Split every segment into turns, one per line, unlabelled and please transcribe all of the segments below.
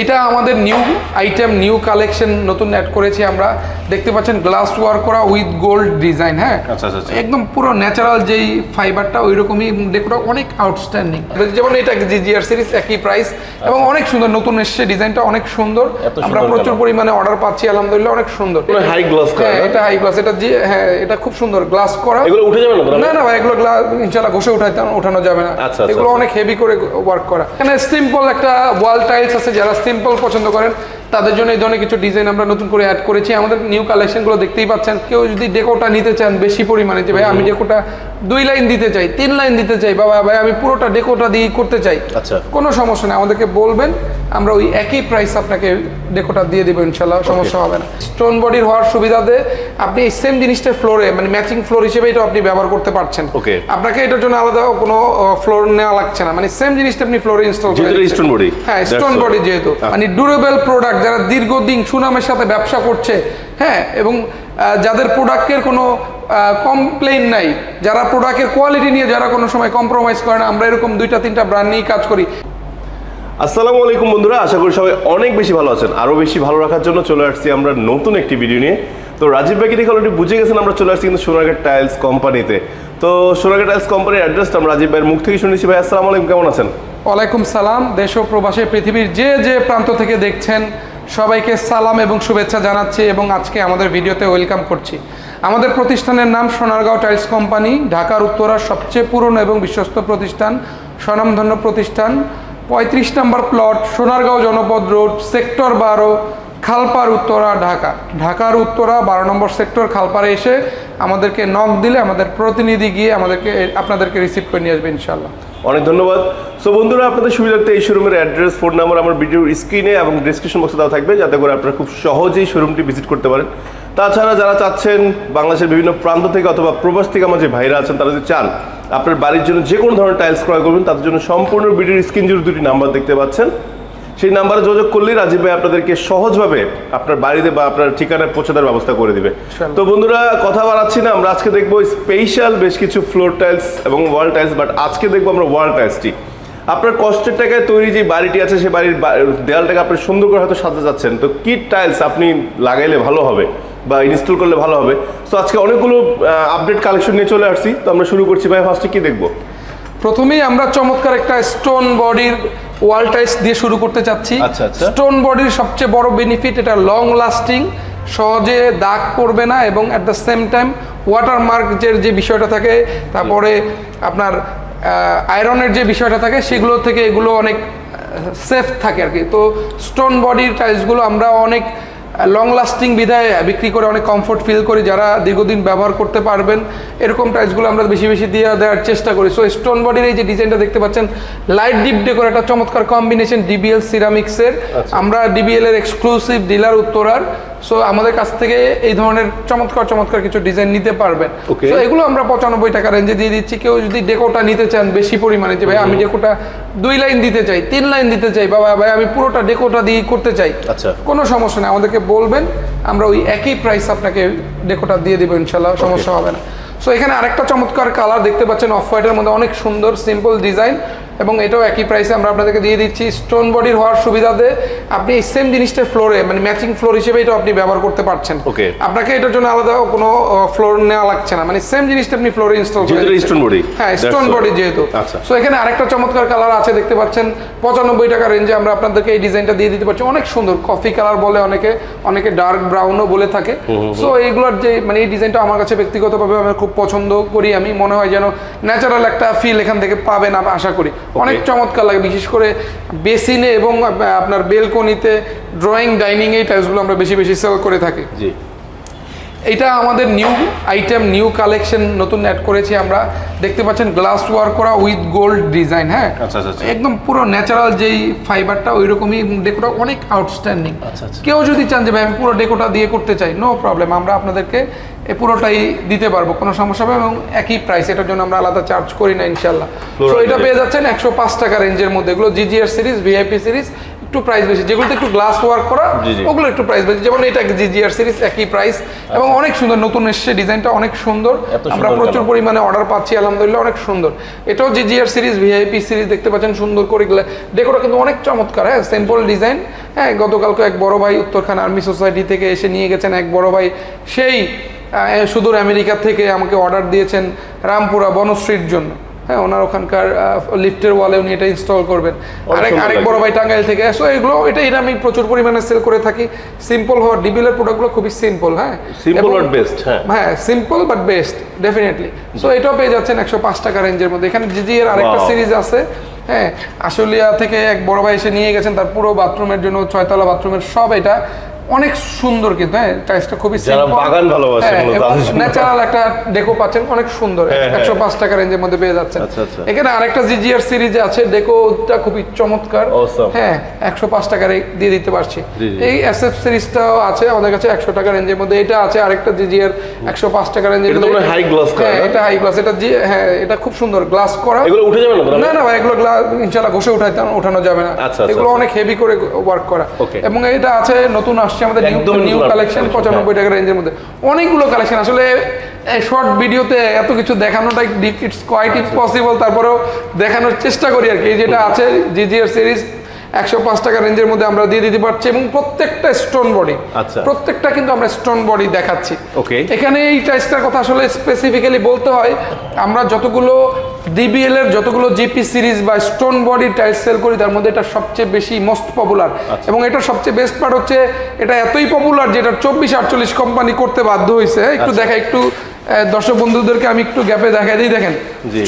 এটা আমাদের new item new collection নতুন অ্যাড করেছি আমরা। দেখতে পাচ্ছেন গ্লাস ওয়ার্ক করা উইথ গোল্ড ডিজাইন হ্যাঁ?
আচ্ছা, আচ্ছা, আচ্ছা।
একদম পুরো ন্যাচারাল যেই ফাইবারটা ওই রকমই ডেকোটা অনেক আউটস্ট্যান্ডিং যেমন এটা জিজিআর সিরিজ একই প্রাইস এবং অনেক সুন্দর নতুন এসছে ডিজাইনটা অনেক সুন্দর। আমরা প্রচুর পরিমাণে অর্ডার পাচ্ছি আলহামদুলিল্লাহ অনেক সুন্দর।
high gloss করা,
হ্যাঁ এটা হাই গ্লাস এটা যে হ্যাঁ এটা খুব সুন্দর গ্লাস করা।
এগুলো উঠে যাবে না
না না ভাই এগুলো গ্লাস ইনশাআল্লাহ ঘষে উঠাইতে ওঠানো যাবে না। এগুলো। অনেক হেভি করে ওয়ার্ক করা। এখানে সিম্পল একটা ওয়াল টাইলস আছে যারা সিম্পল পছন্দ করেন তাদের জন্য এই ধরনের কিছু ডিজাইন আমরা নতুন করে অ্যাড করেছি। আমাদের নিউ কালেকশনগুলো দেখতেই পাচ্ছেন। কেউ যদি ডেকোটা নিতে চান বেশি পরিমাণে যে ভাই আমি ডেকোটা দুই লাইন দিতে চাই তিন লাইন দিতে চাই বাবা ভাই আমি পুরোটা ডেকোটা দিয়ে করতে চাই।
আচ্ছা।
কোনো সমস্যা নেই আমাদেরকে বলবেন আমরা ওই একই প্রাইস আপনাকে ডেকোটা দিয়ে দেবো ইনশাল্লাহ সমস্যা হবে না। স্টোন বডির হওয়ার সুবিধাতে আপনি এই সেম জিনিসটা ফ্লোরে মানে ম্যাচিং ফ্লোর হিসেবে এটা আপনি ব্যবহার করতে পারছেন।
Okay.
আপনাকে এটার জন্য আলাদা কোনো ফ্লোর নেওয়া লাগছে না। মানে সেম জিনিসটা আপনি ফ্লোরে ইনস্টল
এটা stone
হ্যাঁ স্টোন বডি যেহেতু। মানে ডিউরেবল প্রোডাক্ট যারা দীর্ঘদিন সুনামের সাথে ব্যবসা করছে হ্যাঁ এবং যাদের প্রোডাক্টের কোনো কমপ্লেন নাই যারা প্রোডাক্টের কোয়ালিটি নিয়ে যারা কোনো সময় কম্প্রোমাইজ করে না আমরা এরকম দুইটা তিনটা ব্র্যান্ড নিয়েই কাজ করি।
আসসালামু আলাইকুম বন্ধুরা আশা করি সবাই অনেক বেশি ভালো আছেন। আরও বেশি ভালো রাখার জন্য চলে আসছি আমরা নতুন একটি ভিডিও নিয়ে। তো রাজীব ভাইকে দেখে অলরেডি বুঝে গেছেন আমরা চলে আসছি কিন্তু সোনারঘাট টাইলস কোম্পানিতে। তো সোনারঘাট টাইলস কোম্পানির অ্যাড্রেসটা আমরা রাজীব ভাইয়ের মুখ থেকে শুনেছি। ভাই আসসালামু আলাইকুম কেমন আছেন?
ওয়ালাইকুম সালাম, দেশ ও প্রবাসে পৃথিবীর যে যে প্রান্ত থেকে দেখছেন, সবাইকে সালাম এবং শুভেচ্ছা জানাচ্ছি এবং আজকে আমাদের ভিডিওতে ওয়েলকাম করছি। আমাদের প্রতিষ্ঠানের নাম সোনারগাঁও টাইলস কোম্পানি, ঢাকার উত্তরার সবচেয়ে পুরনো এবং বিশ্বস্ত প্রতিষ্ঠান, স্বনামধন্য প্রতিষ্ঠান, পঁয়ত্রিশ নম্বর প্লট, সোনারগাঁও জনপদ রোড, সেক্টর বারো, খালপার উত্তরা, ঢাকা। ঢাকার উত্তরা, বারো নম্বর সেক্টর, খালপারে এসে আমাদেরকে নক দিলে আমাদের প্রতিনিধি গিয়ে আমাদেরকে, আপনাদেরকে রিসিভ করে নিয়ে আসবে ইনশাল্লাহ
অনেক ধন্যবাদ। সো বন্ধুরা, আপনাদের সুবিধার্থে এই শোরুমের অ্যাড্রেস ফোন নাম্বার আমার ভিডিওর স্ক্রিনে এবং ডিসক্রিপশন বক্সে দেওয়া থাকবে, যাতে করে আপনারা খুব সহজেই শোরুমটি ভিজিট করতে পারেন। তাছাড়া যারা চাচ্ছেন বাংলাদেশের বিভিন্ন প্রান্ত থেকে অথবা প্রবাস থেকে আমার যে ভাইরা আছেন, তারা যদি চান আপনার বাড়ির জন্য যে কোনো ধরনের টাইলস ক্রয় করবেন, তাদের জন্য সম্পূর্ণ ভিডিওর স্ক্রিন জুড়ে দুটি নাম্বার দেখতে পাচ্ছেন। সেই নাম্বারে যোগাযোগ করলেই রাজীব ভাই আপনাদেরকে সহজভাবে আপনার বাড়িতে বা আপনার ঠিকানায় পৌঁছে দেওয়ার ব্যবস্থা করে দিবে। তো বন্ধুরা কথা বাড়াচ্ছি না আমরা আজকে দেখব স্পেশাল বেশ কিছু ফ্লোর টাইলস এবং ওয়াল টাইলস বাট আজকে দেখব আমরা ওয়াল টাইলসটি আপনার কষ্টের টাকায় তৈরি যে বাড়িটি আছে সেই বাড়ির দেয়ালটাকে আপনি সুন্দর করে হয়তো সাজাতে যাচ্ছেন। তো কি টাইলস আপনি লাগাইলে ভালো হবে বা ইনস্টল করলে ভালো হবে? তো আজকে অনেকগুলো আপডেট কালেকশন নিয়ে চলে আসছি। তো আমরা শুরু করছি ভাই ফার্স্টে কি দেখব?
প্রথমেই আমরা চমৎকার একটা স্টোন বডির ওয়াল টাইস দিয়ে শুরু করতে চাচ্ছি
আচ্ছা, আচ্ছা।
স্টোন বডির সবচেয়ে বড় বেনিফিট এটা লং লাস্টিং সহজে দাগ পড়বে না এবং at the same time water মার্কের যে বিষয়টা থাকে তারপরে আপনার আয়রনের যে বিষয়টা থাকে সেগুলো থেকে এগুলো অনেক সেফ থাকে আর কি তো স্টোন বডির টাইলসগুলো আমরা অনেক লং লাস্টিং বিধায় বিক্রি করে অনেক কমফোর্ট ফিল করি যারা দীর্ঘদিন ব্যবহার করতে পারবেন। এরকম টাইলসগুলো আমরা বেশি বেশি দিয়ে দেওয়ার চেষ্টা করি। সো স্টোন বডির এই যে ডিজাইনটা দেখতে পাচ্ছেন লাইট ডিপ ডেকোর একটা চমৎকার কম্বিনেশন ডিবিএল সিরামিক্সের আমরা ডিবিএল এর এক্সক্লুসিভ ডিলার উত্তরার। সো আমাদের কাছ থেকে এই ধরনের চমৎকার চমৎকার কিছু ডিজাইন নিতে পারবেন. এগুলো আমরা পঁচানব্বই টাকা রেঞ্জে দিয়ে দিচ্ছি। কেউ যদি ডেকোটা নিতে চান বেশি পরিমাণে যে ভাই আমি ডেকোটা দুই লাইন দিতে চাই তিন লাইন দিতে চাই বাবা ভাই আমি পুরোটা ডেকোটা দিয়ে করতে চাই
আচ্ছা।
কোনো সমস্যা নেই। আমাদেরকে বলবেন আমরা ওই একই প্রাইস আপনাকে ডেকোটা দিয়ে দেবো ইনশাল্লাহ সমস্যা হবে না। সো এখানে আরেকটা চমৎকার কালার দেখতে পাচ্ছেন অফ হোয়াইটের মধ্যে অনেক সুন্দর সিম্পল ডিজাইন এবং এটাও একই প্রাইসে আমরা আপনাদেরকে দিয়ে দিচ্ছি। স্টোন বডির হওয়ার সুবিধাতে আপনি এই সেম জিনিসটা ফ্লোরে মানে ম্যাচিং ফ্লোর হিসেবে এটা আপনি ব্যবহার করতে পারছেন।
Okay.
আপনাকে এটার জন্য আলাদা কোনো ফ্লোর নেওয়া লাগছে না। মানে সেম জিনিসটা আপনি ফ্লোরে ইনস্টল
এটা stone body।
হ্যাঁ স্টোন বডি যেহেতু।
আচ্ছা।
সো এখানে আরেকটা চমৎকার কালার আছে দেখতে পাচ্ছেন। পঁচানব্বই টাকা রেঞ্জে আমরা আপনাদেরকে এই ডিজাইনটা দিয়ে দিতে পারছি। অনেক সুন্দর। কফি কালার বলে অনেকে অনেকে ডার্ক ব্রাউনও বলে থাকে। সো এইগুলোর যে মানে এই ডিজাইনটা আমার কাছে ব্যক্তিগতভাবে আমি খুব পছন্দ করি আমি। মনে হয় যেন ন্যাচারাল একটা ফিল এখান থেকে পাবেন আশা করি। অনেক চমৎকার লাগে বিশেষ করে বেসিনে এবং আপনার বেলকনিতে ড্রয়িং ডাইনিং এই টাইলসগুলো আমরা বেশি বেশি সেল করে থাকি।
জি।
এটা আমাদের নিউ আইটেম নিউ কালেকশন নতুন অ্যাড করেছি আমরা। দেখতে পাচ্ছেন গ্লাস ওয়ার্ক করা উইথ গোল্ড ডিজাইন হ্যাঁ?
আচ্ছা, আচ্ছা, আচ্ছা।
একদম পুরো ন্যাচারাল যেই ফাইবারটা ওই রকমই ডেকোটা অনেক আউটস্ট্যান্ডিং। কেউ যদি চান যে ভাই আমি পুরো ডেকোটা দিয়ে করতে চাই নো প্রবলেম আমরা আপনাদেরকে এ পুরোটাই দিতে পারব কোনো সমস্যা হবে এবং একই প্রাইস এটার জন্য আমরা আলাদা চার্জ করি না ইনশাল্লাহ তো এটা পেয়ে যাচ্ছেন একশো পাঁচ টাকা রেঞ্জের মধ্যে। এগুলো জিজিআর সিরিজ ভিআইপি সিরিজ একটু প্রাইস বেশি যেগুলোতে একটু গ্লাস ওয়ার্ক করা। ওগুলো একটু প্রাইস বেশি। যেমন এটা জিজিআর সিরিজ একই প্রাইস এবং অনেক সুন্দর নতুন এসছে ডিজাইনটা অনেক সুন্দর।
আচ্ছা।
আমরা প্রচুর পরিমাণে অর্ডার পাচ্ছি আলহামদুলিল্লাহ অনেক সুন্দর। এটাও জিজিআর সিরিজ ভিআইপি সিরিজ দেখতে পাচ্ছেন সুন্দর করে ডেকোটা কিন্তু অনেক চমৎকার হ্যাঁ সিম্পল ডিজাইন হ্যাঁ গতকালকে এক বড় ভাই উত্তরখান আর্মি সোসাইটি থেকে এসে নিয়ে গেছেন এক বড় ভাই সেই সুদূর আমেরিকা থেকে আমাকে অর্ডার দিয়েছেন রামপুরা বনশ্রীর জন্য। হ্যাঁ ওনার ওখানকার লিফটের ওয়ালে উনি এটা ইনস্টল করবেন। আরেক আরেক বড় ভাই টাঙ্গাইল থেকে সো এগুলো এটা এটা আমি প্রচুর পরিমাণে সেল করে থাকি। সিম্পল হওয়ার ডিবিলের প্রোডাক্টগুলো খুবই সিম্পল হ্যাঁ।
সিম্পল আর বেস্ট হ্যাঁ।
হ্যাঁ simple but best definitely so এটাও পেয়ে যাচ্ছেন একশো পাঁচ টাকা রেঞ্জের মধ্যে। এখানে জিজি এর আরেকটা. সিরিজ আছে হ্যাঁ। আশুলিয়া থেকে এক বড় ভাই এসে নিয়ে গেছেন তার পুরো বাথরুমের জন্য ছয়তলা বাথরুমের সব এটা। অনেক সুন্দর কিন্তু হ্যাঁ টাইসটা খুবই
বাগান ভালোবাসে
ন্যাচারাল একটা ডেকো পাচ্ছেন অনেক সুন্দর।
হ্যাঁ, হ্যাঁ।
একশো পাঁচ টাকা রেঞ্জের মধ্যে পেয়ে যাচ্ছেন।
আচ্ছা, আচ্ছা।
এখানে আরেকটা জিজিআর সিরিজ আছে ডেকোটা খুবই চমৎকার। হ্যাঁ একশো পাঁচ টাকারে দিয়ে দিতে পারছি। এই এস এফ সিরিজটাও আছে আমাদের কাছে একশো টাকা রেঞ্জের মধ্যে। এটা আছে আরেকটা জিজিআর একশো পাঁচ টাকা রেঞ্জের
এটা তো মনে হয়
এটা হাই গ্লাস এটা হ্যাঁ এটা খুব সুন্দর। গ্লাস করা।
এগুলো উঠে যাবে না
না না ভাই এগুলো গ্লাস ইনশাল্লাহ ঘষে উঠাইতে ওঠানো যাবে না।
আচ্ছা,
এগুলো। অনেক হেভি করে ওয়ার্ক করা। এবং এটা আছে নতুন আসছে আমাদের নিউ
একদম
নিউ কালেকশন পঁচানব্বই টাকা রেঞ্জের মধ্যে। অনেকগুলো কালেকশন আসলে শর্ট ভিডিওতে এত কিছু দেখানোটা ইটস কোয়াইট ইম্পসিবল তারপরেও দেখানোর চেষ্টা করি আর কি। যেটা আছে জিজিআর সিরিজ একশো পাঁচ টাকা রেঞ্জের মধ্যে আমরা দিয়ে দিতে পারছি এবং প্রত্যেকটা স্টোন বডি
আচ্ছা।
প্রত্যেকটা কিন্তু আমরা স্টোন বডি দেখাচ্ছি. এখানে এই টাইসটার কথা আসলে স্পেসিফিক্যালি বলতে হয় আমরা যতগুলো ডিবিএল এর যতগুলো জিপি সিরিজ বা স্টোন বডি টাইলস সেল করি তার মধ্যে এটা সবচেয়ে বেশি মোস্ট পপুলার
আচ্ছা।
এবং এটা সবচেয়ে বেস্ট পার্ট হচ্ছে এটা এতই পপুলার যে এটা চব্বিশ আটচল্লিশ কোম্পানি করতে বাধ্য হয়েছে একটু
আচ্ছা।
দেখা একটু দর্শক বন্ধুদেরকে আমি একটু গ্যাপে দেখা দিই দেখেন।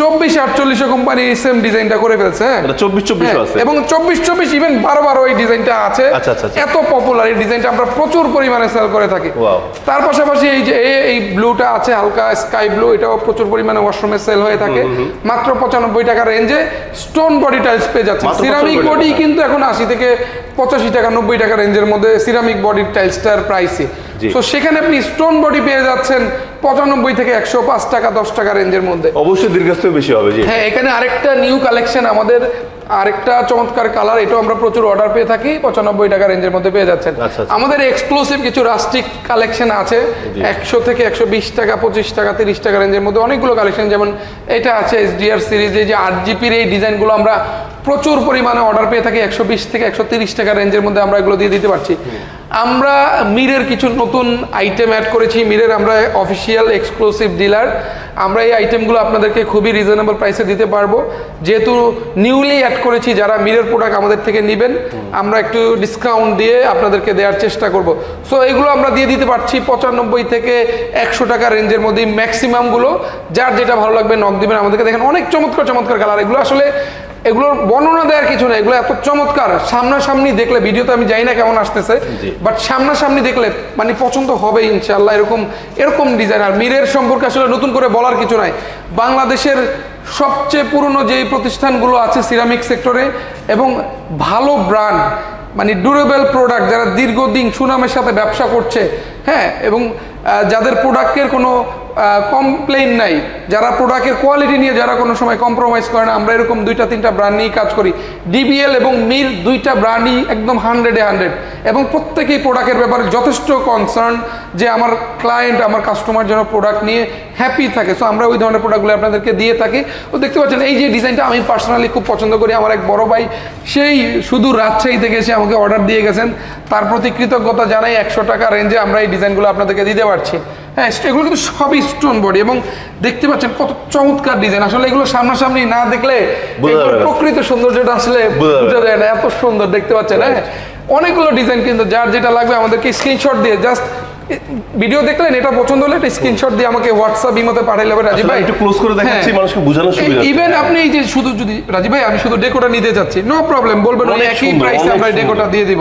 চব্বিশ আটচল্লিশ কোম্পানি সেম ডিজাইনটা করে ফেলছে হ্যাঁ।
চব্বিশ চব্বিশ
হ্যাঁ, এবং চব্বিশ চব্বিশ ইভেন বারো বারো এই ডিজাইনটা আছে।
আচ্ছা।
এত পপুলার এই ডিজাইনটা আমরা প্রচুর পরিমাণে সেল করে থাকি। তার পাশাপাশি এই যে এই ব্লুটা আছে হালকা স্কাই ব্লু এটাও প্রচুর পরিমাণে ওয়াশরুমে সেল হয়ে থাকে। মাত্র পঁচানব্বই টাকা রেঞ্জে স্টোন বডি টাইলস পেয়ে যাচ্ছে সিরামিক বডি কিন্তু এখন আশি থেকে পঁচাশি টাকা নব্বই টাকা রেঞ্জের মধ্যে সিরামিক বডি টাইলসটার প্রাইসে তো সেখানে আপনি স্টোন বডি পেয়ে যাচ্ছেন পঁচানব্বই থেকে একশো পাঁচ টাকা দশ টাকা রেঞ্জের মধ্যে।
অবশ্যই দীর্ঘস্থ বেশি হবে
হ্যাঁ এখানে আরেকটা নিউ কালেকশন আমাদের আরেকটা চমৎকার কালার এটাও আমরা প্রচুর অর্ডার পেয়ে থাকি পঁচানব্বই টাকা রেঞ্জের মধ্যে পেয়ে যাচ্ছেন
আচ্ছা, আচ্ছা।
আমাদের এক্সক্লুসিভ কিছু রাস্টিক কালেকশন আছে একশো থেকে একশো বিশ টাকা পঁচিশ টাকা তিরিশ টাকা রেঞ্জের মধ্যে অনেকগুলো কালেকশন যেমন এটা আছে এসডিআর সিরিজে যে আট জিপির এই ডিজাইনগুলো আমরা প্রচুর পরিমাণে অর্ডার পেয়ে থাকি, একশো বিশ থেকে একশো তিরিশ টাকা রেঞ্জের মধ্যে আমরা এগুলো দিয়ে দিতে পারছি। আমরা মিরের কিছু নতুন আইটেম অ্যাড করেছি। মিরের আমরা অফিসিয়াল এক্সক্লুসিভ ডিলার আমরা এই আইটেমগুলো আপনাদেরকে খুবই রিজনেবল প্রাইসে দিতে পারব। যেহেতু নিউলি অ্যাড করেছি, যারা মিরের প্রোডাক্ট আমাদের থেকে নেবেন, আমরা একটু ডিসকাউন্ট দিয়ে আপনাদেরকে দেওয়ার চেষ্টা করব। সো এগুলো আমরা দিয়ে দিতে পারছি পঁচানব্বই থেকে একশো টাকা রেঞ্জের মধ্যে ম্যাক্সিমামগুলো যার যেটা ভালো লাগবে নক দেবেন। আমাদেরকে দেখেন অনেক চমৎকার চমৎকার কালার এগুলো আসলে এগুলোর বর্ণনা দেওয়ার কিছু না এগুলো এত চমৎকার। সামনাসামনি দেখলে ভিডিওতে আমি জানি না কেমন আসতেছে। বাট সামনাসামনি দেখলে মানে পছন্দ হবে ইনশাল্লাহ এরকম এরকম ডিজাইন আর মিরের সম্পর্কে আসলে নতুন করে বলার কিছু নাই। বাংলাদেশের সবচেয়ে পুরনো যেই প্রতিষ্ঠানগুলো আছে সিরামিক সেক্টরে এবং ভালো ব্র্যান্ড মানে ডিউরেবল প্রোডাক্ট যারা দীর্ঘদিন সুনামের সাথে ব্যবসা করছে হ্যাঁ এবং যাদের প্রোডাক্টের কোনো কমপ্লেইন নাই। যারা প্রোডাক্টের কোয়ালিটি নিয়ে যারা কোনো সময় কম্প্রোমাইজ করে না, আমরা এরকম দুইটা, তিনটা ব্র্যান্ড নিয়েই কাজ করি। ডিবিএল এবং মির দুইটা ব্র্যান্ডই একদম হান্ড্রেডে হান্ড্রেড এবং প্রত্যেকেই প্রোডাক্টের ব্যাপারে যথেষ্ট কনসার্ন যে আমার ক্লায়েন্ট আমার কাস্টমার যেন প্রোডাক্ট নিয়ে হ্যাপি থাকে। সো আমরা ওই ধরনের প্রোডাক্টগুলো আপনাদেরকে দিয়ে থাকি। তো দেখতে পাচ্ছেন, এই যে ডিজাইনটা আমি পার্সোনালি খুব পছন্দ করি। আমার এক বড় ভাই, সেই শুধু রাজশাহী থেকে এসে আমাকে অর্ডার দিয়ে গেছেন। তার প্রতি কৃতজ্ঞতা জানাই একশো টাকা রেঞ্জে আমরা এই ডিজাইনগুলো আপনাদেরকে দিতে পারছি। হ্যাঁ এগুলো কিন্তু সবই স্টোন বডি এবং দেখতে পাচ্ছেন কত চমৎকার ডিজাইন আসলে এগুলো সামনাসামনি না দেখলে। প্রকৃত সৌন্দর্যটা আসলে
বোঝা
যায় না এত সুন্দর দেখতে পাচ্ছেন হ্যাঁ। অনেকগুলো ডিজাইন কিন্তু যার যেটা লাগবে আমাদেরকে স্ক্রিনশট দিয়ে জাস্ট ভিডিও দেখলেন এটা পছন্দ হলে একটা স্ক্রিনশট দিয়ে আমাকে হোয়াটসঅ্যাপ ইমোতে পাঠাইলে রাজীব ভাই।
একটু ক্লোজ করে দেখাচ্ছি
হ্যাঁ।
মানুষকে বোঝানোর সুবিধা
ইভেন আপনি এই যে শুধু যদি রাজীব ভাই আমি শুধু ডেকোটা নিতে চাচ্ছি নো প্রবলেম বলবেন একই প্রাইসে আমরা ডেকোটা দিয়ে দিব।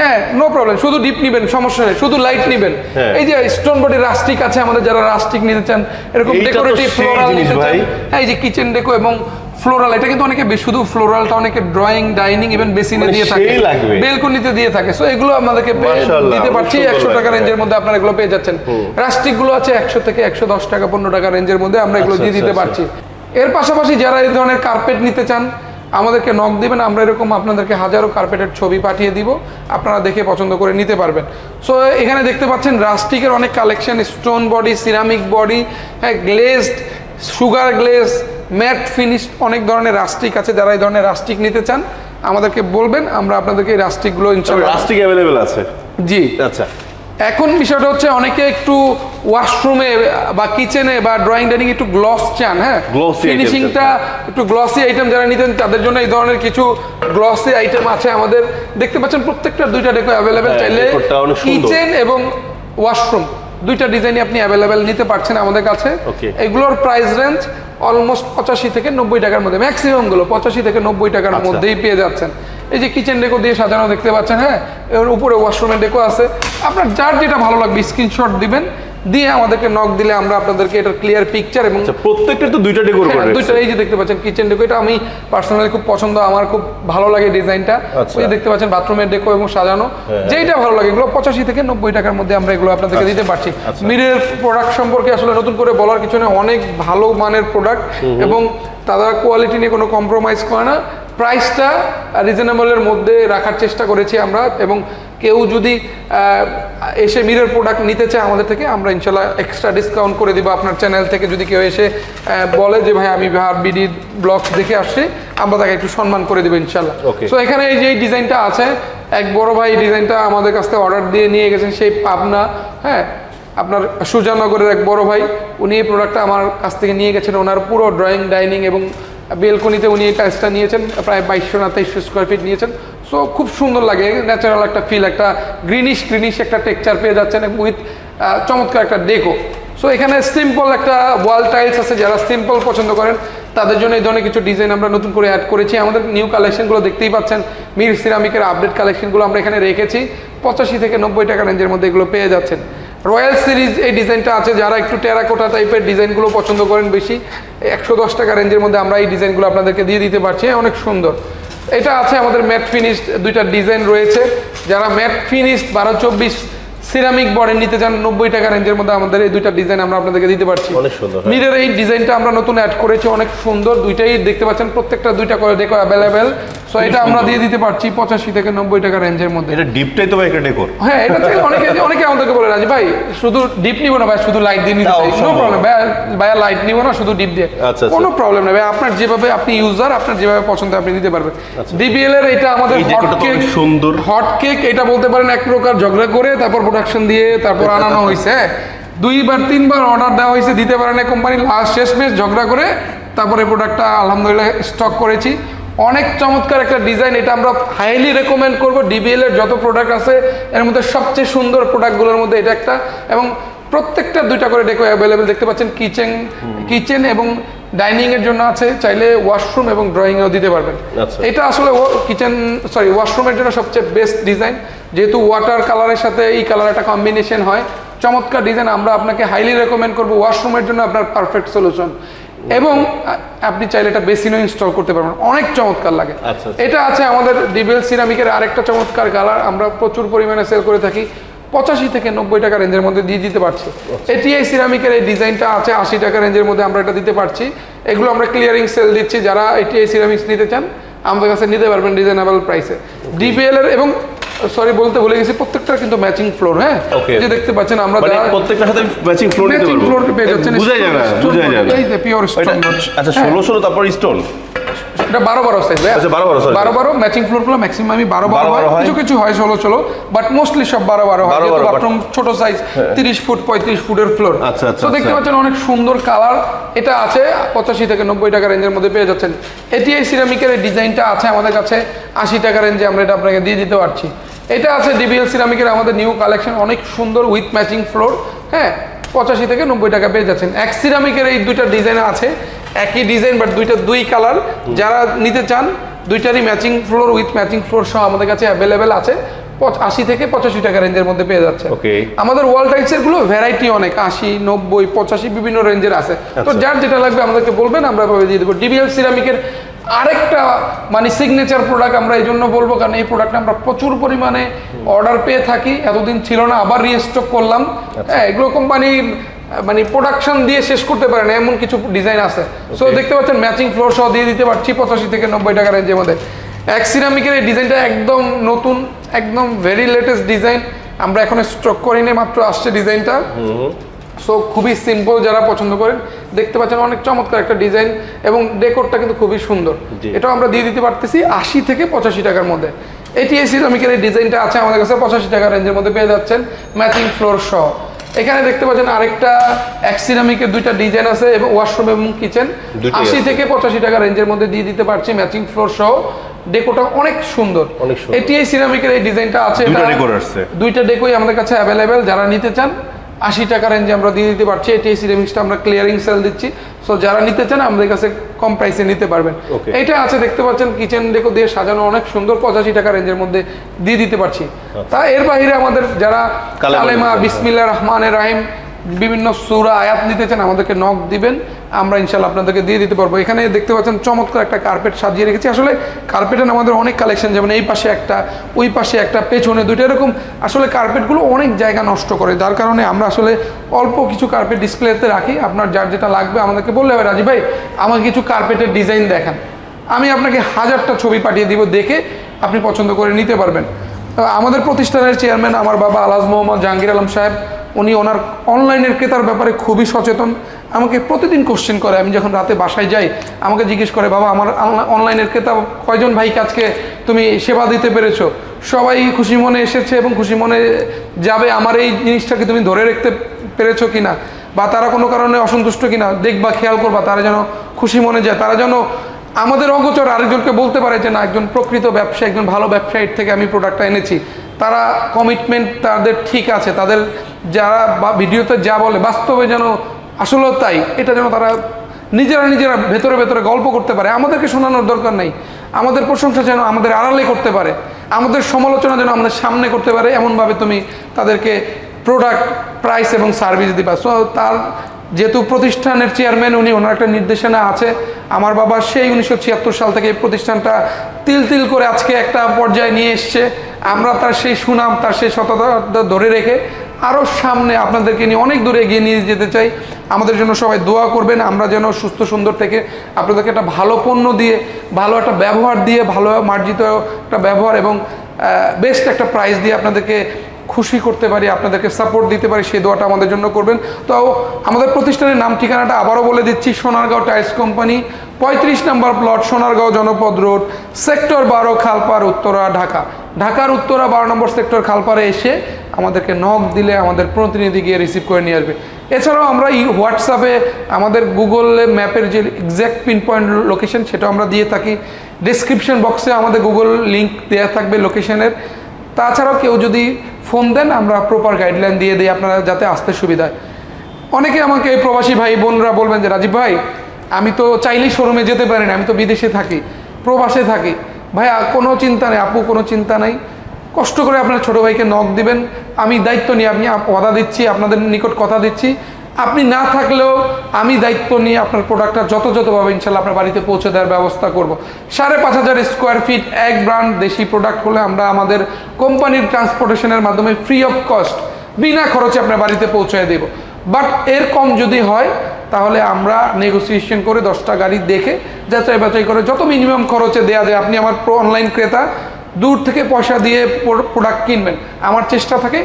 হ্যাঁ নো প্রবলেম শুধু ডিপ নিবেন সমস্যা নেই শুধু লাইট নিবেন।
হ্যাঁ।
এই যে স্টোন বডি রাস্টিক আছে আমাদের যারা রাস্টিক নিতে চান এরকম ডেকোরেটিভ ফ্লোরাল নিতে চান। হ্যাঁ এই যে কিচেন ডেকো এবং ফ্লোরাল এটা কিন্তু অনেকে শুধু ফ্লোরালটা অনেকে ড্রয়িং ডাইনিং ইভেন বেসিনে দিয়ে থাকে। বেলকনিতে দিয়ে থাকে। সো এগুলো আমাদেরকে দিতে পারছি একশো টাকা। রেঞ্জের মধ্যে আপনারা এগুলো পেয়ে যাচ্ছেন। রাস্টিকগুলো আছে একশো থেকে একশো দশ টাকা পনেরো টাকা রেঞ্জের মধ্যে আমরা এগুলো
আচ্ছা,
দিয়ে
আচ্ছা,
দিতে
আচ্ছা।
পারছি। এর পাশাপাশি যারা এই ধরনের কার্পেট নিতে চান আমাদেরকে নক দিবেন আমরা এরকম আপনাদেরকে হাজারো কার্পেটের ছবি পাঠিয়ে দিব আপনারা দেখে পছন্দ করে নিতে পারবেন। সো এখানে দেখতে পাচ্ছেন রাস্টিকের অনেক collection stone body ceramic body হ্যাঁ glazed sugar glaze matt finish অনেক ধরনের রাস্টিক আছে যারা এই ধরনের রাস্টিক নিতে চান আমাদেরকে বলবেন আমরা আপনাদেরকে এই রাস্টিকগুলো ইনশাল্লাহ
রাস্টিক অ্যাভেলেবেল আছে।
জি।
আচ্ছা।
এখন বিষয়টা হচ্ছে অনেকে একটু ওয়াশরুমে বা কিচেনে বা ড্রয়িং ডাইনিং একটু গ্লস চান হ্যাঁ? ফিনিশিংটা একটু গ্লসি আইটেম যারা নিতেন তাদের জন্য এই ধরনের কিছু গ্লসি আইটেম আছে আমাদের। দেখতে পাচ্ছেন প্রত্যেকটা দুইটা ডেকো অ্যাভেলেবেল চাইলে। কিচেন এবং ওয়াশরুম দুইটা ডিজাইনই আপনি অ্যাভেলেবেল নিতে পারছেন আমাদের কাছে. এগুলোর প্রাইস রেঞ্জ অলমোস্ট পঁচাশি থেকে নব্বই টাকার মধ্যে ম্যাক্সিমামগুলো পঁচাশি থেকে নব্বই টাকার
আচ্ছা।
মধ্যেই পেয়ে যাচ্ছেন। এই যে কিচেন ডেকো দিয়ে সাজানো দেখতে পাচ্ছেন হ্যাঁ? এর উপরে ওয়াশরুমের ডেকো আছে। আপনার যার যেটা ভালো লাগবে স্ক্রিনশট দিবেন। দিয়ে আমাদেরকে নক দিলে আমরা আপনাদেরকে এটার ক্লিয়ার পিকচার এবং
আচ্ছা প্রত্যেকটা তো দুইটা ডেকোর
হ্যাঁ,
করে
দুইটা এই যে দেখতে পাচ্ছেন কিচেন ডেকো এটা আমি পার্সোনালি খুব পছন্দ আমার খুব ভালো লাগে ডিজাইনটা
আচ্ছা।
ওই দেখতে পাচ্ছেন বাথরুমের ডেকো এবং সাজানো
হ্যাঁ।
যেইটা ভালো লাগে এগুলো পঁচাশি থেকে নব্বই টাকার মধ্যে আমরা এগুলো আপনাদেরকে দিতে পারছি
আচ্ছা।
মিরের প্রোডাক্ট সম্পর্কে আসলে নতুন করে বলার কিছু নেই অনেক ভালো মানের প্রোডাক্ট এবং তারা কোয়ালিটি নিয়ে কোনো কম্প্রোমাইজ করে না প্রাইসটা রিজনেবলের মধ্যে রাখার চেষ্টা করেছি আমরা এবং কেউ যদি এসে মিরের প্রোডাক্ট নিতে চায় আমাদের থেকে আমরা ইনশাল্লাহ এক্সট্রা ডিসকাউন্ট করে দিব আপনার চ্যানেল থেকে। যদি কেউ এসে বলে যে ভাই আমি ভার বিডি ব্লগ দেখে আসছি আমরা তাকে একটু সম্মান করে দেবো ইনশাল্লাহ. তো এখানে এই যে ডিজাইনটা আছে এক বড় ভাই এই ডিজাইনটা আমাদের কাছ থেকে অর্ডার দিয়ে নিয়ে গেছেন সেই পাবনা হ্যাঁ? আপনার সুজানগরের এক বড় ভাই উনি এই প্রোডাক্টটা আমার কাছ থেকে নিয়ে গেছেন। ওনার পুরো ড্রয়িং ডাইনিং এবং বেলকনিতে উনি এই টাইলসটা নিয়েছেন, প্রায় বাইশশো না তেইশশো স্কোয়ার ফিট নিয়েছেন। সো খুব সুন্দর লাগে ন্যাচারাল একটা ফিল একটা গ্রিনিশ গ্রিনিশ একটা টেক্সচার পেয়ে যাচ্ছেন উইথ চমৎকার একটা ডেকো সো এখানে সিম্পল একটা ওয়াল টাইলস আছে, যারা সিম্পল পছন্দ করেন, তাদের জন্য এই ধরনের কিছু ডিজাইন আমরা নতুন করে অ্যাড করেছি। আমাদের নিউ কালেকশনগুলো দেখতেই পাচ্ছেন, মির সিরামিকের আপডেট কালেকশনগুলো আমরা এখানে রেখেছি। পঁচাশি থেকে নব্বই টাকা রেঞ্জের মধ্যে এগুলো পেয়ে যাচ্ছেন। রয়্যাল সিরিজ এই ডিজাইনটা আছে, যারা একটু টেরাকোটা টাইপের ডিজাইনগুলো পছন্দ করেন বেশি, একশো দশ টাকা রেঞ্জের মধ্যে আমরা এই ডিজাইনগুলো আপনাদেরকে দিয়ে দিতে পারছি অনেক সুন্দর। এটা আছে আমাদের ম্যাট ফিনিশড, দুইটা ডিজাইন রয়েছে। যারা ম্যাট ফিনিশড বারো চব্বিশ সিরামিক বডি নিতে চান নব্বই টাকা রেঞ্জের মধ্যে আমাদের এই দুইটা ডিজাইন আমরা আপনাদেরকে দিতে পারছি।
অনেক সুন্দর, হ্যাঁ।
মিরের এই ডিজাইনটা আমরা নতুন অ্যাড করেছি অনেক সুন্দর। দুইটাই দেখতে পাচ্ছেন প্রত্যেকটা দুইটা করে দেখো অ্যাভেলেবেল সো এটা আমরা দিয়ে দিতে পারছি পঁচাশি থেকে নব্বই টাকা রেঞ্জের মধ্যে।
এটা ডিপটাই তো ভাই একটা ডেকোর
হ্যাঁ এটা থেকে অনেকে অনেকে আমাদেরকে বলে রাজি ভাই শুধু ডিপ নিব না ভাই শুধু লাইট দিয়ে নিতে
তাও
চাই। নো প্রবলেম ভাই ভাইয়া লাইট নিব না শুধু ডিপ দিয়ে।
আচ্ছা, আচ্ছা।
কোনো প্রবলেম নেই ভাই আপনার যেভাবে আপনি ইউজার আপনার যেভাবে পছন্দ আপনি দিতে পারবেন। ডিবিএল এর এটা আমাদের হট কেক
সুন্দর।
হট কেক এটা বলতে পারেন এক প্রকার ঝগড়া করে তারপর প্রোডাকশন দিয়ে তারপর আনানো হয়েছে হ্যাঁ। দুইবার, তিনবার অর্ডার দেওয়া হয়েছে দিতে পারে না কোম্পানি লাস্ট শেষ মেশ ঝগড়া করে তারপরে প্রোডাক্টটা আলহামদুলিল্লাহ স্টক করেছি। অনেক চমৎকার একটা ডিজাইন এটা আমরা হাইলি রেকমেন্ড করব। ডিবিএল এর যত প্রোডাক্ট আছে, এর মধ্যে সবচেয়ে সুন্দর প্রোডাক্টগুলোর মধ্যে এটা একটা। এবং প্রত্যেকটা দুইটা করে ডেকো অ্যাভেলেবেল দেখতে পাচ্ছেন কিচেন কিচেন এবং ডাইনিং এর জন্য আছে চাইলে ওয়াশরুম এবং ড্রয়িং এও দিতে পারবেন।
আচ্ছা।
এটা আসলে কিচেন সরি ওয়াশরুমের জন্য সবচেয়ে বেস্ট ডিজাইন যেহেতু ওয়াটার কালারের সাথে এই কালার একটা কম্বিনেশন হয় চমৎকার ডিজাইন আমরা আপনাকে হাইলি রেকমেন্ড করব ওয়াশরুমের জন্য আপনার পারফেক্ট সলিউশন এবং আপনি চাইলে এটা বেসিনও ইনস্টল করতে পারবেন অনেক চমৎকার লাগে।
আচ্ছা, আচ্ছা।
এটা আছে আমাদের ডিবেল সিরামিকের আরেকটা চমৎকার কালার আমরা প্রচুর পরিমাণে সেল করে থাকি। পঁচাশি থেকে নব্বই টাকা রেঞ্জের মধ্যে দিয়ে দিতে পারছি। এটিআই সিরামিকের এই ডিজাইনটা আছে আশি টাকা রেঞ্জের মধ্যে আমরা এটা দিতে পারছি। এগুলো আমরা ক্লিয়ারিং সেল দিচ্ছি যারা এটিআই সিরামিক্স নিতে চান আমাদের কাছে নিতে পারবেন রিজনেবল প্রাইসে ডিবিএল এর এবং সরি বলতে ভুলে গেছি প্রত্যেকটা কিন্তু ম্যাচিং ফ্লোর হ্যাঁ. যে দেখতে পাচ্ছেন আমরা
মানে প্রত্যেকটার সাথে ম্যাচিং ফ্লোর
ম্যাচিং
পারব।
ফ্লোর পেয়ে যাচ্ছেন
বুঝাই যাবে না বুঝাই যাবে।
এই যে পিওর স্টোন
আচ্ছা ষোলো ষোলো তারপর স্টোন
এটা বারো বারো সাইজ
আচ্ছা, বারো বারো,
বারো বারো ম্যাচিং ফ্লোরগুলো ম্যাক্সিমামই বারো বারো হয়। কিছু কিছু হয় ষোলো ষোলো বাট মোস্টলি সব বারো বারো হয় বাথরুম ছোট সাইজ তিরিশ ফুট পঁয়ত্রিশ ফুটের ফ্লোর তো দেখতে
আচ্ছা।
পাচ্ছেন অনেক সুন্দর কালার এটা আছে পঁচাশি থেকে নব্বই টাকা রেঞ্জের মধ্যে পেয়ে যাচ্ছেন। এটিআই সিরামিকের ডিজাইনটা আছে আমাদের কাছে। আশি টাকা রেঞ্জে আমরা এটা আপনাকে দিয়ে দিতে পারছি। এটা আছে ডিবিএল সিরামিকের আমাদের নিউ কালেকশন অনেক সুন্দর উইথ ম্যাচিং ফ্লোর হ্যাঁ পঁচাশি থেকে নব্বই টাকা পেয়ে যাচ্ছেন। এক সিরামিকের এই দুইটা ডিজাইন আছে। একই ডিজাইন বাট দুইটা দুই কালার যারা নিতে চান দুইটারই matching floor with matching floor সহ আমাদের কাছে অ্যাভেলেবেল আছে। আশি থেকে পঁচাশি টাকা রেঞ্জের মধ্যে পেয়ে যাচ্ছে. আমাদের ওয়াল টাইলসেরগুলো ভ্যারাইটি অনেক আশি নব্বই পঁচাশি বিভিন্ন রেঞ্জের আছে। তো
আচ্ছা।
যার যেটা লাগবে আমাদেরকে বলবেন আমরা ভাবে দিয়ে দেবো। ডিবিএল সিরামিকের আরেকটা মানে সিগনেচার প্রোডাক্ট আমরা এই জন্য বলব কারণ এই প্রোডাক্টটা আমরা প্রচুর পরিমাণে অর্ডার পেয়ে থাকি। এতদিন ছিল না আবার রিস্টক করলাম।
আচ্ছা।
হ্যাঁ এগুলো কোম্পানি মানে প্রোডাকশন দিয়ে শেষ করতে পারে না এমন কিছু ডিজাইন আছে। সো দেখতে পাচ্ছেন ম্যাচিং ফ্লোর সহ দিয়ে দিতে পারছি পঁচাশি থেকে নব্বই টাকা রেঞ্জের মধ্যে। এক সিরামিকের এই ডিজাইনটা একদম নতুন একদম ভেরি লেটেস্ট ডিজাইন আমরা এখন স্টক করিনি মাত্র আসছে ডিজাইনটা সো খুবই সিম্পল যারা পছন্দ করেন দেখতে পাচ্ছেন অনেক চমৎকার একটা ডিজাইন এবং ডেকোরটা কিন্তু খুবই সুন্দর। এটাও আমরা দিয়ে দিতে পারতেছি আশি থেকে পঁচাশি টাকার মধ্যে। এটি এই সিরামিকের এই ডিজাইনটা আছে আমাদের কাছে পঁচাশি টাকা রেঞ্জের মধ্যে পেয়ে যাচ্ছেন ম্যাচিং ফ্লোর সহ। এখানে দেখতে পাচ্ছেন আরেকটা এক সিরামিকের দুইটা ডিজাইন আছে এবং ওয়াশরুম এবং কিচেন আশি থেকে পঁচাশি টাকা রেঞ্জের মধ্যে দিয়ে দিতে পারছি ম্যাচিং ফ্লোর সহ। ডেকোটা অনেক সুন্দর। এটি এই সিরামিকের এই ডিজাইনটা আছে।
দুইটা
ডেকোই আমাদের কাছে অ্যাভেলেবেল যারা নিতে চান আশি টাকা রেঞ্জে আমরা দিয়ে দিতে পারছি। এটি সিরামিক্সটা আমরা ক্লিয়ারিং সেল দিচ্ছি। সো যারা নিতে চান আমাদের কাছে কম প্রাইসে নিতে পারবেন। এটা আছে দেখতে পাচ্ছেন কিচেন ডেকো দিয়ে সাজানো অনেক সুন্দর পঁচাশি টাকা রেঞ্জের মধ্যে দিয়ে দিতে পারছি। তা এর বাইরে আমাদের যারা
কালেমা দিতে
বিসমিল্লা রহমান রাহিম বিভিন্ন সুরা, আয়াত নিতে চান, আমাদেরকে নখ দিবেন। আমরা ইনশাল্লাহ আপনাদেরকে দিয়ে দিতে পারব। এখানে দেখতে পাচ্ছেন চমৎকার একটা কার্পেট সাজিয়ে রেখেছি। আসলে কার্পেটের আমাদের অনেক কালেকশন যেমন এই পাশে একটা, ওই পাশে একটা, পেছনে দুইটা, এরকম আসলে কার্পেটগুলো অনেক জায়গা নষ্ট করে। যার কারণে আমরা আসলে অল্প কিছু কার্পেট ডিসপ্লেতে রাখি। আপনার যার যেটা লাগবে আমাদেরকে বললে হবে রাজি ভাই, আমাকে কিছু কার্পেটের ডিজাইন দেখান। আমি আপনাকে হাজারটা ছবি পাঠিয়ে দিব দেখে আপনি পছন্দ করে নিতে পারবেন। আমাদের প্রতিষ্ঠানের চেয়ারম্যান আমার বাবা আলাজ মোহাম্মদ জাহাঙ্গীর আলম সাহেব উনি ওনার অনলাইনের ক্রেতার ব্যাপারে খুবই সচেতন। আমাকে প্রতিদিন কোশ্চেন করে, আমি যখন রাতে বাসায় যাই, আমাকে জিজ্ঞেস করে, বাবা, আমার অনলাইনের ক্রেতা, কয়জন ভাইকে আজকে তুমি সেবা দিতে পেরেছ? সবাই খুশি মনে এসেছে এবং খুশি মনে যাবে, আমার এই জিনিসটাকে তুমি ধরে রাখতে পেরেছ কি না বা তারা কোনো কারণে অসন্তুষ্ট কিনা? দেখবা, খেয়াল করবা, তারা যেন খুশি মনে যায়। তারা যেন আমাদের অগোচর আরেকজনকে বলতে পারে যে, না, একজন প্রকৃত ব্যবসায়ী, একজন ভালো ব্যবসায়ীর থেকে আমি প্রোডাক্টটা এনেছি। তারা কমিটমেন্ট তাদের ঠিক আছে। তাদের যারা বা ভিডিওতে যা বলে, বাস্তবে যেন আসলেও তাই, এটা যেন তারা নিজেরা নিজেরা ভেতরে ভেতরে গল্প করতে পারে। আমাদেরকে শোনানোর দরকার নেই। আমাদের প্রশংসা যেন আমাদের আড়ালে করতে পারে। আমাদের সমালোচনা যেন আমাদের সামনে করতে পারে। এমনভাবে তুমি তাদেরকে প্রোডাক্ট প্রাইস এবং সার্ভিস দিবা। সো তার যেহেতু প্রতিষ্ঠানের চেয়ারম্যান উনি ওনার একটা নির্দেশনা আছে। আমার বাবা সেই উনিশশো ছিয়াত্তর সাল থেকে এই প্রতিষ্ঠানটা তিল তিল করে আজকে একটা পর্যায়ে নিয়ে এসছে। আমরা তার সেই সুনাম, তার সেই সততা ধরে রেখে আরও সামনে আপনাদেরকে নিয়ে অনেক দূরে এগিয়ে নিয়ে যেতে চাই। আমাদের জন্য সবাই দোয়া করবেন, আমরা যেন সুস্থ, সুন্দর থেকে আপনাদেরকে একটা ভালো পণ্য দিয়ে, ভালো একটা ব্যবহার দিয়ে, ভালো মার্জিত একটা ব্যবহার এবং বেস্ট একটা প্রাইস দিয়ে আপনাদেরকে খুশি করতে পারি, আপনাদেরকে সাপোর্ট দিতে পারি, সেই দোয়াটা আমাদের জন্য করবেন। তো আমাদের প্রতিষ্ঠানের নাম, ঠিকানাটা আবারও বলে দিচ্ছি, সোনারগাঁও টাইলস কোম্পানি, পঁয়ত্রিশ নম্বর প্লট সোনারগাঁও জনপদ রোড, সেক্টর বারো খালপার উত্তরা, ঢাকা। ঢাকার উত্তরা বারো নম্বর সেক্টর খালপারে এসে আমাদেরকে নক দিলে আমাদের প্রতিনিধি গিয়ে রিসিভ করে নিয়ে আসবে। এছাড়াও আমরা এই হোয়াটসঅ্যাপে আমাদের গুগল ম্যাপের যে এক্স্যাক্ট পিন পয়েন্ট লোকেশন সেটা আমরা দিয়ে থাকি। ডিসক্রিপশন বক্সে আমাদের গুগল লিঙ্ক দেওয়া থাকবে লোকেশনের তাছাড়াও কেউ যদি ফোন দেন, আমরা প্রপার গাইডলাইন দিয়ে দিই আপনারা যাতে আসতে সুবিধা হয়। অনেকে আমাকে প্রবাসী ভাই বোনরা বলবেন যে, রাজীব ভাই, আমি তো চাইলেই শোরুমে যেতে পারি না, আমি তো বিদেশে থাকি, প্রবাসে থাকি। ভাই কোনো চিন্তা নেই, আপু, কোনো চিন্তা নেই। কষ্ট করে আপনার ছোট ভাইকে নখ দিবেন। আমি দায়িত্ব নিয়ে আপনি আপ- কথা দিচ্ছি, আপনাদের নিকট কথা দিচ্ছি। আপনি না থাকলেও আমি দায়িত্ব নিয়ে আপনার প্রোডাক্টটা যত যথাযথভাবে ইনশাল্লাহ আপনার বাড়িতে পৌঁছে দেওয়ার ব্যবস্থা করব। সাড়ে পাঁচ হাজার স্কোয়ার ফিট এক ব্র্যান্ড দেশি প্রোডাক্ট হলে আমরা আমাদের কোম্পানির ট্রান্সপোর্টেশনের মাধ্যমে ফ্রি অফ কস্ট বিনা খরচে আপনার বাড়িতে পৌঁছে দেব। বাট এর কম যদি হয়, তাহলে আমরা নেগোসিয়েশন করে দশটা গাড়ি দেখে, যাচাই বাছাই করে যত মিনিমাম খরচে দেওয়া যায়, আপনি আমার অনলাইন ক্রেতা, দূর থেকে পয়সা দিয়ে প্রোডাক্ট কিনবেন। আমার চেষ্টা থাকে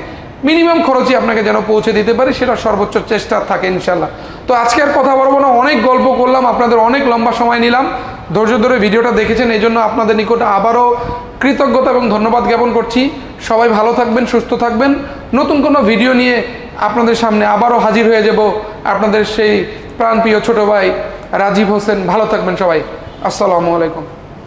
মিনিমাম খরচে আপনাকে যেন পৌঁছে দিতে পারি, সেটা সর্বোচ্চ চেষ্টা থাকে ইনশাল্লাহ তো আজকে আর কথা বলব না, অনেক গল্প করলাম, আপনাদের অনেক লম্বা সময় নিলাম। ধৈর্য ধরে ভিডিওটা দেখেছেন, এই জন্য আপনাদের নিকট আবারও কৃতজ্ঞতা এবং ধন্যবাদ জ্ঞাপন করছি। সবাই ভালো থাকবেন, সুস্থ থাকবেন। নতুন কোনো ভিডিও নিয়ে আপনাদের সামনে আবারও হাজির হয়ে যাব আপনাদের সেই প্রাণপ্রিয় ছোট ভাই রাজীব হোসেন। ভালো থাকবেন সবাই। আসসালামু আলাইকুম।